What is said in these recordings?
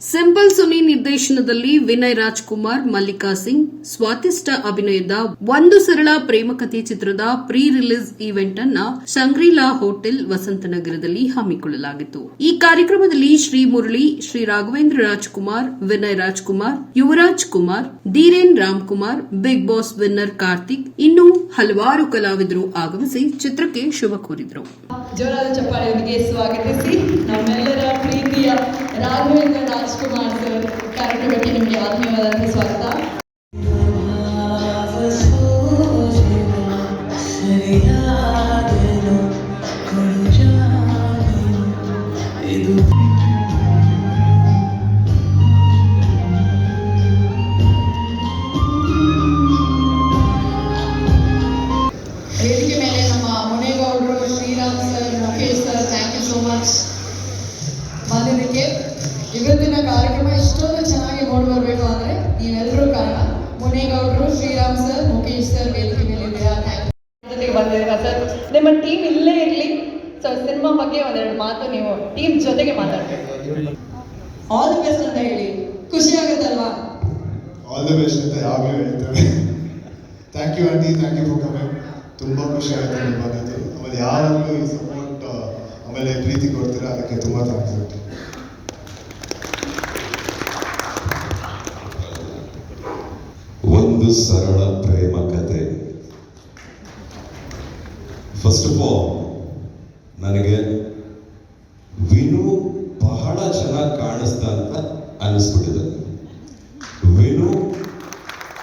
Simple Suni ನಿರ್ದೇಶನದಲ್ಲಿ ವಿನಯ್ ರಾಜ್ಕುಮಾರ್, ಮಲ್ಲಿಕಾ ಸಿಂಗ್, ಸ್ವಾತಿಷ್ಠ ಅಭಿನಯದ ಒಂದು ಸರಳ ಪ್ರೇಮಕಥೆ ಚಿತ್ರದ ಪ್ರೀ ರಿಲೀಸ್ ಈವೆಂಟ್ ಅನ್ನ ಶಂಗ್ರಿಲಾ ಹೋಟೆಲ್ ವಸಂತನಗರದಲ್ಲಿ ಹಮ್ಮಿಕೊಳ್ಳಲಾಗಿತ್ತು. ಈ ಕಾರ್ಯಕ್ರಮದಲ್ಲಿ Shri Murali, Shri Raghavendra Rajkumar, Vinay Rajkumar, Yuvaraj Kumar, Dhiren Ramkumar, big boss winner Karthik, ಇನ್ನೂ ಹಲವಾರು ಕಲಾವಿದರು ಆಗಮಿಸಿ ಚಿತ್ರಕ್ಕೆ ಶುಭ ಕೋರಿದರು. ಜೋರಾದ ಚಪ್ಪಾಳೆಯೊಂದಿಗೆ ಸ್ವಾಗತಿಸಿ. ನಮ್ಮೆಲ್ಲರ ಪ್ರೀತಿಯ ರಾಘವೇಂದ್ರ ರಾಜ್ಕುಮಾರ್ ಸರ್ ಕಾರ್ಯಕ್ರಮಕ್ಕೆ ನಿಮಗೆ ಆತ್ಮೀಯವಾದಂಥ ಸ್ವಾಗತ. ಬಂದಿದ್ದೀರಾ ಸರ್. ನಿಮ್ಮ ಟೀಮ್ ಇಲ್ಲೇ ಇರಲಿ. ಸೊ ಸಿನಿಮಾ ಬಗ್ಗೆ ಒಂದೆರಡು ಮಾತು ನೀವು ಟೀಮ್ ಜೊತೆಗೆ ಮಾತಾಡ್ಬೇಕು. ಆಲ್ ದಿ ಬೆಸ್ಟ್ ಅಂತ ಹೇಳಿ. ಖುಷಿ ಆಗುತ್ತಲ್ವಾ? ಆಲ್ ದ ಬೆಸ್ಟ್ ಅಂತ ಯಾವಾಗಲೂ ಹೇಳ್ತಾರೆ thank you aunty thank you for coming ತುಂಬ ಖುಷಿ ಆಯ್ತು ನಿಮ್ಮ ಬಂದಿದ್ದು ಆಮೇಲೆ ಯಾವಾಗಲೂ ಈ ಸಪೋರ್ಟ್ ಆಮೇಲೆ ಪ್ರೀತಿ ಕೊಡ್ತೀರಾ ಅದಕ್ಕೆ ತುಂಬ ಥ್ಯಾಂಕ್ಸ್ ಆಂಟಿ ಒಂದು ಸರಳ ಪ್ರೇಮ ಕಥೆ ಫಸ್ಟ್ ಆಫ್ ಆಲ್ ನನಗೆ ವಿನು ಬಹಳ ಚೆನ್ನಾಗಿ ಕಾಣಿಸ್ತಾ ಅಂತ ಅನ್ನಿಸ್ಬಿಟ್ಟಿದೆ ವಿನು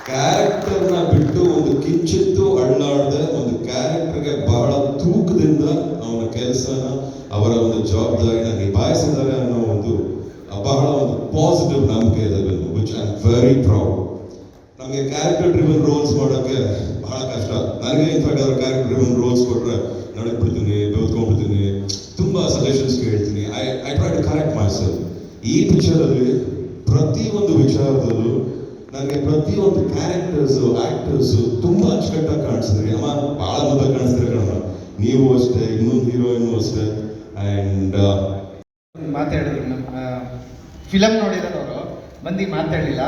ಕ್ಯಾರೆಕ್ಟರ್ನ ಬಿಟ್ಟು ಒಂದು ಕಿಂಚಿತ್ತು ಅಳ್ಳಾಡದೆ, ಒಂದು ಕ್ಯಾರೆಕ್ಟರ್ಗೆ ಬಹಳ ತೂಕದಿಂದ ಅವನ ಕೆಲಸನ, ಅವರ ಒಂದು ಜವಾಬ್ದಾರಿನ ನಿಭಾಯಿಸಿದ್ದಾರೆ ಅನ್ನೋ ಒಂದು ಬಹಳ ಒಂದು ಪಾಸಿಟಿವ್ ನಂಬಿಕೆ ಇದೆ ವಿಚ್ ಐ ವೆರಿ ಪ್ರೌಡ್ ನಮಗೆ ಕ್ಯಾರೆಕ್ಟರ್ ಡ್ರಿವನ್ ರೋಲ್ಸ್ ಮಾಡೋಕ್ಕೆ ಬಹಳ ಕಷ್ಟ. ನನಗೆ ಇನ್ಫ್ಯಾಕ್ಟ್ ಅವ್ರ ಕ್ಯಾರೆಕ್ಟರ್ ಡ್ರಿವನ್ ರೋಲ್ಸ್ ಕೊಟ್ಟರೆ ನಡಕ್ ಬಿಡ್ತೀನಿ ಬೆಳ್ಕೊಂಡ್ಬಿಡ್ತೀನಿ ತುಂಬ ಸಜೆಷನ್ಸ್ ಕೇಳ್ತೀನಿ. I I try to correct my ಈ ಪಿಕ್ಚರಲ್ಲಿ ಪ್ರತಿಯೊಂದು ವಿಚಾರದಲ್ಲೂ ನನಗೆ ಪ್ರತಿಯೊಂದು ಕ್ಯಾರೆಕ್ಟರ್ಸು ಆ್ಯಕ್ಟರ್ಸು ತುಂಬ ಅಚ್ಚುಕಟ್ಟಾಗಿ ಕಾಣಿಸಿದ್ರಿ ಅಮ್ಮ ಭಾಳ ಮುದ್ದ ಕಾಣಿಸ್ತಾರೆ ಕಣಮ್ಮ. ನೀವು ಅಷ್ಟೇ, ಇನ್ನೊಂದು ಹೀರೋಯಿನ್ ಅಷ್ಟೇ. ಆ್ಯಂಡ್ ಮಾತಾಡಿದ್ರು ಫಿಲಮ್ ಫಿಲಮ್ ನೋಡಿರೋರು ಬಂದು ಮಾತಾಡಲಿಲ್ಲ.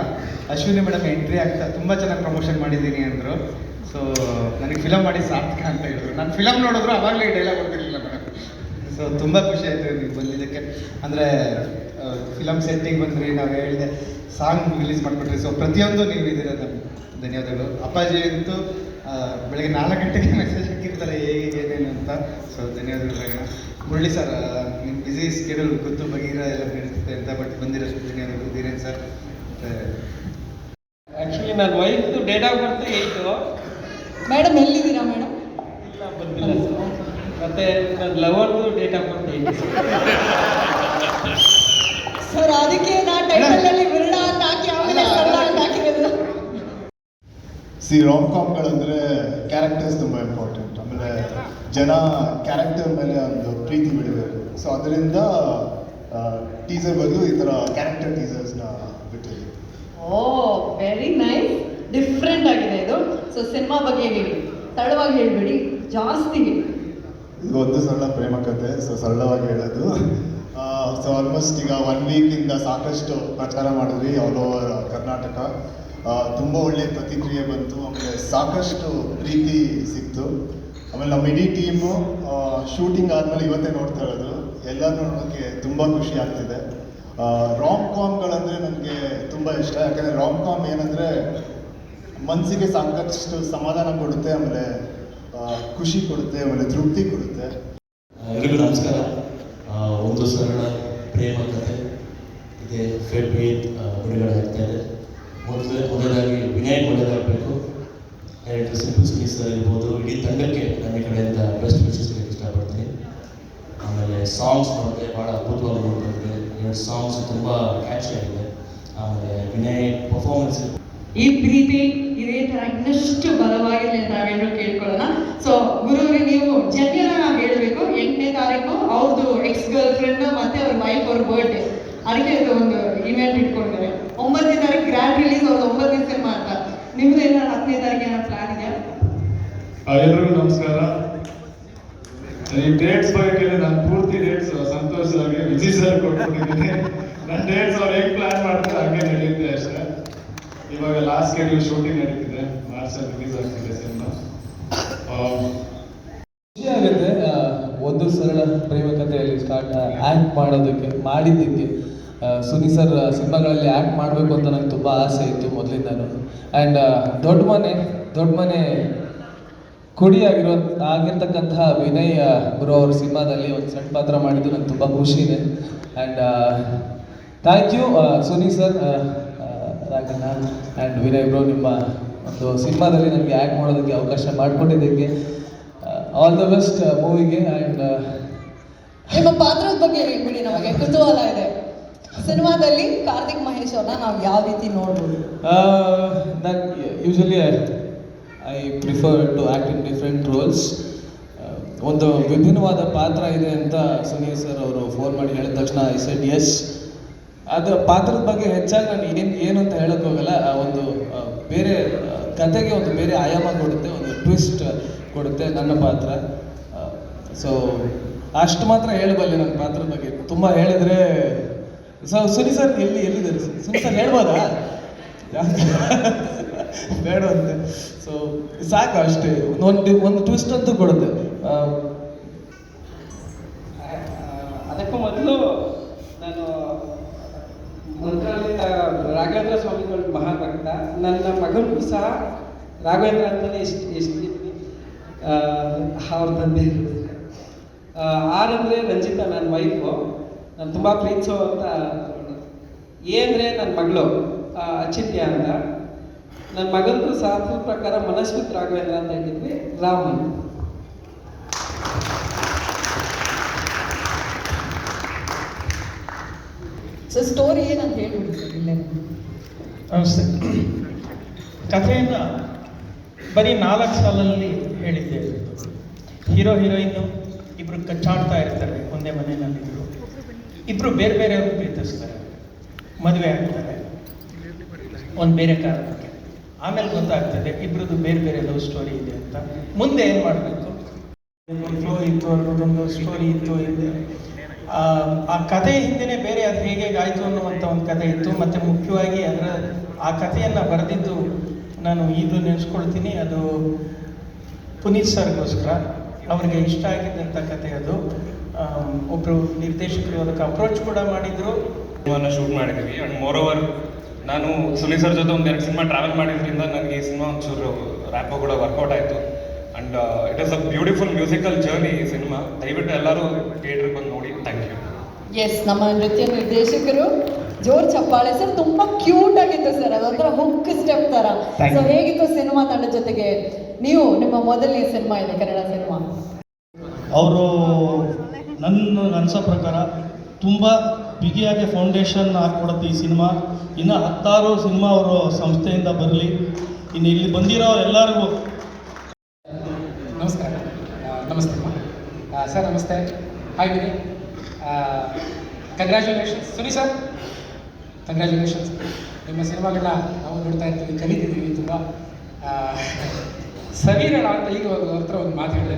ಅಶ್ವಿನಿ ಮೇಡಮ್ ಎಂಟ್ರಿ ಆಗ್ತಾ ತುಂಬ ಚೆನ್ನಾಗಿ ಪ್ರಮೋಷನ್ ಮಾಡಿದ್ದೀನಿ ಅಂದರು. ಸೊ ನನಗೆ ಫಿಲಮ್ ಮಾಡಿ ಸಾರ್ಥಕ ಅಂತ ಹೇಳಿದ್ರು. ನಾನು ಫಿಲಮ್ ನೋಡಿದ್ರು ಅವಾಗಲೇ ಡೈಲಾಗ್ ಬರ್ತಿರ್ಲಿಲ್ಲ ಮೇಡಮ್. ಸೊ ತುಂಬ ಖುಷಿ ಆಯಿತು ನೀವು ಬಂದಿದ್ದಕ್ಕೆ. ಅಂದರೆ ಫಿಲಮ್ ಸೆಟ್ಟಿಗೆ ಬಂದ್ರಿ, ನಾವು ಹೇಳಿದೆ ಸಾಂಗ್ ರಿಲೀಸ್ ಮಾಡಿಕೊಟ್ರಿ. ಸೊ ಪ್ರತಿಯೊಂದು ನೀವು ಇದ್ದೀರ ಧನ್ಯವಾದಗಳು. ಅಪ್ಪಾಜಿ ಅಂತೂ ಬೆಳಗ್ಗೆ ನಾಲ್ಕು ಗಂಟೆಗೆ ಮೆಸೇಜ್ ಹಾಕಿರ್ತಾರೆ ಹೇಗೆ ಏನೇನು ಅಂತ. ಸೊ ಧನ್ಯವಾದಗಳು. ಮುರಳಿ ಸರ್ ನಿಮ್ಮ ಬ್ಯುಸಿ ಸ್ಕೆಡ್ಯೂಲ್ ಗೊತ್ತು ಬಗೀರ ಎಲ್ಲ ನಡೀತಿದೆ ಅಂತ ಬಟ್ ಬಂದಿರೋಷ್ಟು ಧನ್ಯವಾದಗಳು. ಧೀರೇನ್ ಸರ್ ಮತ್ತೆ ಆ್ಯಕ್ಚುಲಿ ನನ್ನ ವೈಫ್ದು ಡೇಟ್ ಆಫ್ ಬರ್ತ್ ಏಯ್ತು ಮೇಡಮ್ ಎಲ್ಲಿದ್ದೀರಾ ಮೇಡಮ್? ಇಲ್ಲ ಬಂದಿಲ್ಲ ಮತ್ತೆ ನನ್ನ ಲವರ್ದು ಡೇಟ್ ಆಫ್ ಬರ್ತ್ ಏಯ್ತು ಸರ್ ಅದಕ್ಕೆ ನಾ ಟೈಟಲ್ ಅಲ್ಲಿ ವಿರಣ ಅಂತ ಹಾಕಿ ಆಮೇಲೆ ಸರಳ ಅಂತ ಹಾಕಿರೋದು ಸಿ ರಾಮ್ ಕಾಮ್ಗಳಂದರೆ ಕ್ಯಾರೆಕ್ಟರ್ಸ್ ತುಂಬ ಇಂಪಾರ್ಟೆಂಟ್ ಆಮೇಲೆ ಜನ ಕ್ಯಾರೆಕ್ಟರ್ ಮೇಲೆ ಒಂದು ಪ್ರೀತಿ ಬಿಡಬೇಕು. ಸೊ ಅದರಿಂದ ಟೀಸರ್ ಬಂದು ಈ ಥರ ಕ್ಯಾರೆಕ್ಟರ್ ಟೀಸರ್ಸ್ನ ಬಿಟ್ಟಿದ್ದೀವಿ. ಓ ವೆರಿ ನೈಸ್ ಡಿಫ್ರೆಂಟ್ ಆಗಿದೆ ಇದು. ಸೊ ಸಿನಿಮಾ ಬಗ್ಗೆ ಹೇಳಿ. ತಡವಾಗಿ ಹೇಳ್ಬೇಡಿ. ಜಾಸ್ತಿ ಹೇಳಿ. ಇದು ಒಂದು ಸರಳ ಪ್ರೇಮ ಕಥೆ ಸೊ ಸರಳವಾಗಿ ಹೇಳೋದು. ಸೊ ಆಲ್ಮೋಸ್ಟ್ ಈಗ ಒನ್ ವೀಕಿಂದ ಸಾಕಷ್ಟು ಪ್ರಚಾರ ಮಾಡಿದ್ವಿ ಆಲ್ ಓವರ್ ಕರ್ನಾಟಕ. ತುಂಬ ಒಳ್ಳೆಯ ಪ್ರತಿಕ್ರಿಯೆ ಬಂತು. ಆಮೇಲೆ ಸಾಕಷ್ಟು ಪ್ರೀತಿ ಸಿಕ್ತು. ಆಮೇಲೆ ನಮ್ಮ ಇಡೀ ಟೀಮು ಶೂಟಿಂಗ್ ಆದಮೇಲೆ ಇವತ್ತೇ ನೋಡ್ತಾ ಇರೋದು. ಎಲ್ಲ ನೋಡೋಕ್ಕೆ ತುಂಬ ಖುಷಿ ಆಗ್ತಿದೆ. ರಾಮ್ ಕಾಮ್ಗಳಂದರೆ ನನಗೆ ತುಂಬ ಇಷ್ಟ. ಯಾಕಂದರೆ ರಾಮ್ ಕಾಮ್ ಏನಂದರೆ ಮನಸ್ಸಿಗೆ ಸಾಕಷ್ಟು ಸಮಾಧಾನ ಕೊಡುತ್ತೆ, ಆಮೇಲೆ ಖುಷಿ ಕೊಡುತ್ತೆ, ಆಮೇಲೆ ತೃಪ್ತಿ ಕೊಡುತ್ತೆ. ಎಲ್ರಿಗೂ ನಮಸ್ಕಾರ. ಒಂದು ಸರಳ ಪ್ರೇಮ ಕಥೆ ಇದೆ ಫೆಬ್ರವರಿ ಬಿಡುಗಡೆ ಆಗ್ತಾ ಇದೆ. ಮೊದಲೇ ಮೊದಲಾಗಿ ವಿನಯ್ ಒಳ್ಳೆಯದಾಗಬೇಕು ಡೈರೆಕ್ಟರ್ ಸಿಂಪಲ್ ಸರ್ ಇರ್ಬೋದು ಇಡೀ ತಂಡಕ್ಕೆ ನನ್ನ ಕಡೆಯಿಂದ ಬೆಸ್ಟ್ ವಿಶಸ್ ಇಷ್ಟಪಡ್ತೀನಿ. ಆಮೇಲೆ ಸಾಂಗ್ಸ್ ನೋಡಿದೆ ಭಾಳ ಅದ್ಭುತವಾಗಿ ನೋಡ್ಬಂದಿದೆ ಎರಡು ಸಾಂಗ್ಸ್ ತುಂಬ ಕ್ಯಾಚಿ ಆಗಿದೆ. ಆಮೇಲೆ ವಿನಯ್ ಪರ್ಫಾರ್ಮೆನ್ಸ್ ಈ ಪ್ರೀತಿ ಇದೇ ಥರ ಇನ್ನಷ್ಟು ಬಲವಾಗಿರಲಿ ಅಂತ ನಾವೇನು ಕೇಳ್ಕೊಳ್ಳೋಣ. ಸೊ ಗುರುವ್ರೆ, ನೀವು ಜನ್ಯನ ಹೇಳಬೇಕು. ಎಂಟನೇ ತಾರೀಕು ಅವ್ರದ್ದು ಎಕ್ಸ್ ಗರ್ಲ್ ಫ್ರೆಂಡ್ ಮತ್ತೆ ಅವ್ರ ವೈಫ್ ಅವ್ರ ಬರ್ಡೇ ಅದಕ್ಕೆ ಒಂದು ಇವೆಂಟ್ ಇಟ್ಕೊಂಡಿದ್ದಾರೆ. ಒಂಬತ್ತನೇ ತಾರೀಕು ಗ್ರ್ಯಾಂಡ್ ರಿಲೀಸ್ ಅವ್ರದ್ದು ಒಂಬತ್ತು ಸಿನಿಮಾ ಅಂತ. ನಿಮ್ದು ಏನಾದ್ರು ಹತ್ತನೇ ತಾರೀಕು ಏನಾದ್ರು ಪ್ಲಾನ್ ಇದೆಯಾ? ಎಲ್ಲರಿಗೂ ನಮಸ್ಕಾರ. ಈ ಡೇಟ್ಸ್ ಬಗ್ಗೆ ಕೇಳಿ ನಾನು ಪೂರ್ತಿ ಡೇಟ್ಸ್ ಸಂತೋಷವಾಗಿ ವಿಜಯ್ ಸರ್ ಕೊಟ್ಬಿಟ್ಟಿದ್ದೀನಿ. ನನ್ನ ಡೇಟ್ಸ್ ಅವ್ರು ಹೇಗೆ ಪ್ಲಾನ್ ಮಾಡ್ತಾರೆ ಹಾಗೆ ನಡೆಯುತ್ತೆ ಅಷ್ಟೇ. ಇವಾಗ ಲಾಸ್ಟ್ ಶೆಡ್ಯೂಲ್ ಶೂಟಿಂಗ್ ನಡೀತಿದೆ ಮಾರ್ಚಲ್ಲಿ ರಿಲೀಸ್ ಆಗ್ತಿದೆ ಸಿನಿಮಾ ಖುಷಿ ಆಗುತ್ತೆ ಒಂದು ಸರಳ ಪ್ರೇಮ ಕಥೆಯಲ್ಲಿ ಸ್ಟಾರ್ಟ್ ಆ್ಯಕ್ಟ್ ಮಾಡೋದಕ್ಕೆ ಮಾಡಿದ್ದಕ್ಕೆ. ಸುನಿ ಸರ್ ಸಿನಿಮಾಗಳಲ್ಲಿ ಆ್ಯಕ್ಟ್ ಮಾಡಬೇಕು ಅಂತ ನಂಗೆ ತುಂಬ ಆಸೆ ಇತ್ತು ಮೊದಲಿಂದನೂ. ಆ್ಯಂಡ್ ದೊಡ್ಡ ಮನೆ ದೊಡ್ಡ ಮನೆ ಕುಡಿ ಆಗಿರೋ ಆಗಿರ್ತಕ್ಕಂತಹ ವಿನಯ್ ಗುರು ಅವ್ರ ಸಿನಿಮಾದಲ್ಲಿ ಒಂದು ಸಣ್ಣ ಪಾತ್ರ ಮಾಡಿದ್ದು ನಂಗೆ ತುಂಬ ಖುಷಿ ಇದೆ and thank you Suni sir Raghanna and Vinay bro ನಿಮ್ಮ ಒಂದು ಸಿನಿಮಾದಲ್ಲಿ ನನಗೆ ಆ್ಯಕ್ಟ್ ಮಾಡೋದಕ್ಕೆ ಅವಕಾಶ ಮಾಡಿಕೊಟ್ಟಿದ್ದಕ್ಕೆ ಆಲ್ ದ ಬೆಸ್ಟ್ ಮೂವಿಗೆ ಆ್ಯಂಡ್ ನಿಮ್ಮ ಪಾತ್ರದ ಬಗ್ಗೆ ಬಿಡಿ ನಮಗೆ ಕುತೂಹಲ ಇದೆ. ಸಿನಿಮಾದಲ್ಲಿ ಕಾರ್ತಿಕ್ ಮಹೇಶ್ ನಾವು ಯಾವ ರೀತಿ ನೋಡ್ಬೋದು? Usually I prefer to act in different roles ಒಂದು ವಿಭಿನ್ನವಾದ ಪಾತ್ರ ಇದೆ ಅಂತ ಸುನೀಲ್ ಸರ್ ಅವರು ಫೋನ್ ಮಾಡಿ ಹೇಳಿದ ತಕ್ಷಣ ಐ ಸೆಡ್ ಎಸ್ ಅದು ಪಾತ್ರದ ಬಗ್ಗೆ ಹೆಚ್ಚಾಗಿ ನಾನು ಏನು ಏನು ಅಂತ ಹೇಳಕ್ ಹೋಗಲ್ಲ. ಒಂದು ಬೇರೆ ಕತೆಗೆ ಒಂದು ಬೇರೆ ಆಯಾಮ ಕೊಡುತ್ತೆ, ಒಂದು ಟ್ವಿಸ್ಟ್ ಕೊಡುತ್ತೆ ನನ್ನ ಪಾತ್ರ. ಸೊ ಅಷ್ಟು ಮಾತ್ರ ಹೇಳಬಲ್ಲೆ ನನ್ನ ಪಾತ್ರದ ಬಗ್ಗೆ. ತುಂಬ ಹೇಳಿದ್ರೆ ಸೊ ಸುನಿ ಸರ್ ಎಲ್ಲಿ ಎಲ್ಲಿದ್ದಾರೆ ಸುನಿ ಸರ್ ಹೇಳ್ಬೋದಾ ಬೇಡ ಅಂತೆ ಸೊ ಸಾಕು ಅಷ್ಟೇ. ಒಂದು ಒಂದು ಟ್ವಿಸ್ಟ್ ಅಂತೂ ಕೊಡುತ್ತೆ. ಅದಕ್ಕೂ ಮೊದಲು ನಾನು ಮಂತ್ರಾಲಯ ರಾಘವೇಂದ್ರ ಸ್ವಾಮಿಗಳ ಮಹಾಭಕ್ತ. ನನ್ನ ಮಗನಿಗೂ ಸಹ ರಾಘವೇಂದ್ರ ಅಂತಲೇ ಇಷ್ಟ ಇಷ್ಟಿದ್ದೀನಿ ಅವ್ರ ತಂದೆ ಆರ್ ಅಂದರೆ ರಂಜಿತಾ, ನನ್ನ ವೈಫು ನಾನು ತುಂಬ ಪ್ರೀತಿಸೋವಂಥ ಅಂತ ಅಂದರೆ ನನ್ನ ಮಗಳು ಅಚಿತ್ಯ ಅಂತ. ನನ್ನ ಮಗನದು ಶಾಸ್ತ್ರದ ಪ್ರಕಾರ ಮನಸ್ವಿತ್ ರಾಘವೇಂದ್ರ ಅಂತ ಹೇಳಿದ್ವಿ ರಾಮನ್. ಸೊ ಸ್ಟೋರಿ ಏನಂತ ಹೇಳ್ಬಿಡಿ ಸರ್ ಇಲ್ಲೇ ನಮಸ್ತೆ. ಕಥೆಯನ್ನು ಬರೀ ನಾಲ್ಕು ಸಾಲಲ್ಲಿ ಹೇಳಿದ್ದೆ. ಹೀರೋ ಹೀರೋಯಿನ್ನು ಇಬ್ಬರು ಕಚ್ಚಾಡ್ತಾ ಇರ್ತಾರೆ ಒಂದೇ ಮನೆಯಲ್ಲಿದ್ದರು ಇಬ್ಬರು ಬೇರೆ ಬೇರೆ ಅವ್ರಿಗೆ ಪ್ರೀತಿಸ್ತಾರೆ. ಮದುವೆ ಆಗ್ತಾರೆ. ಒಂದು ಬೇರೆ ಕಾರಣಕ್ಕೆ. ಆಮೇಲೆ ಗೊತ್ತಾಗ್ತದೆ ಇಬ್ಬರದ್ದು ಬೇರೆ ಬೇರೆ ಲವ್ ಸ್ಟೋರಿ ಇದೆ ಅಂತ. ಮುಂದೆ ಏನು ಮಾಡಬೇಕು? ಫ್ಲೋ ಇತ್ತು ಅನ್ನೋದೊಂದು ಸ್ಟೋರಿ ಇತ್ತು ಇದೆ ಆ, ಕಥೆ ಹಿಂದೆನೇ ಬೇರೆ ಅದು ಹೇಗೆ ಆಯಿತು ಅನ್ನುವಂಥ ಒಂದು ಕಥೆ ಇತ್ತು. ಮತ್ತು ಮುಖ್ಯವಾಗಿ ಅದರ ಆ ಕಥೆಯನ್ನು ಬರೆದಿದ್ದು ನಾನು ಈಗಲೂ ನೆನೆಸ್ಕೊಳ್ತೀನಿ. ಅದು ಪುನೀತ್ ಸರ್ಗೋಸ್ಕರ. ಅವರಿಗೆ ಇಷ್ಟ ಆಗಿದ್ದಂಥ ಕಥೆ ಅದು. ಒಬ್ರು ನಿರ್ದೇಶಕರು ಅದಕ್ಕೆ ಅಪ್ರೋಚ್ ಕೂಡ ಮಾಡಿದ್ರು. ಸಿನಿಮಾನ ಶೂಟ್ ಮಾಡಿದ್ವಿ. ಆ್ಯಂಡ್ ಮೋರ್ ಓವರ್ ನಾನು ಸುನಿ ಸರ್ ಜೊತೆ ಒಂದು ಎರಡು ಸಿನಿಮಾ ಟ್ರಾವೆಲ್ ಮಾಡಿದ್ರಿಂದ ನನಗೆ ಈ ಸಿನಿಮಾ ಒಂಚೂರು ರ್ಯಾಪು ಕೂಡ ವರ್ಕೌಟ್ ಆಯಿತು. And it is a beautiful musical journey ಈ ಸಿನಿಮಾ. ದಯವಿಟ್ಟು ಎಲ್ಲರೂ ಥಿಯೇಟ್ರಿಗೆ ಬಂದು ನೋಡಿ. ಥ್ಯಾಂಕ್ ಯು ಎಸ್ ನಮ್ಮ ನೃತ್ಯ ನಿರ್ದೇಶಕರು ಜೋರ್ ಚಪ್ಪಾಳೆ. ಸರ್ ತುಂಬ ಕ್ಯೂಟ್ ಆಗಿತ್ತು ಸರ್. ಅದೊಂಥರ ಹುಕ್ ಸ್ಟೆಪ್ ಥರ ಸೊ ಹೇಗಿತ್ತು ಸಿನಿಮಾ ತಂಡ ಜೊತೆಗೆ? ನೀವು ನಿಮ್ಮ ಮೊದಲನೇ ಸಿನಿಮಾ ಇದೆ ಕನ್ನಡ ಸಿನಿಮಾ. ಅವರು ನನ್ನ ಅನಿಸೋ ಪ್ರಕಾರ ತುಂಬ ಬಿಗಿಯಾಗಿ ಫೌಂಡೇಶನ್ ಹಾಕ್ಕೊಡುತ್ತೆ ಈ ಸಿನಿಮಾ. ಇನ್ನು ಹತ್ತಾರು ಸಿನಿಮಾ ಅವರು ಸಂಸ್ಥೆಯಿಂದ ಬರಲಿ. ಇನ್ನು ಇಲ್ಲಿ ಬಂದಿರೋ ಎಲ್ಲರಿಗೂ ನಮಸ್ಕಾರ. ನಮಸ್ತೆ. ಸರ್, ನಮಸ್ತೆ. Hi Vini congratulations Suni sir. Congratulations ನಿಮ್ಮ ಸಿನಿಮಾಗೆಲ್ಲ ನಾವು ನೋಡ್ತಾ ಇರ್ತೀವಿ ಕಲಿತಿದ್ದೀವಿ ತುಂಬ. ಸವೀರಣ ಅಂತ ಈಗ ಹತ್ರ ಒಂದು ಮಾತು ಹೇಳಿದೆ.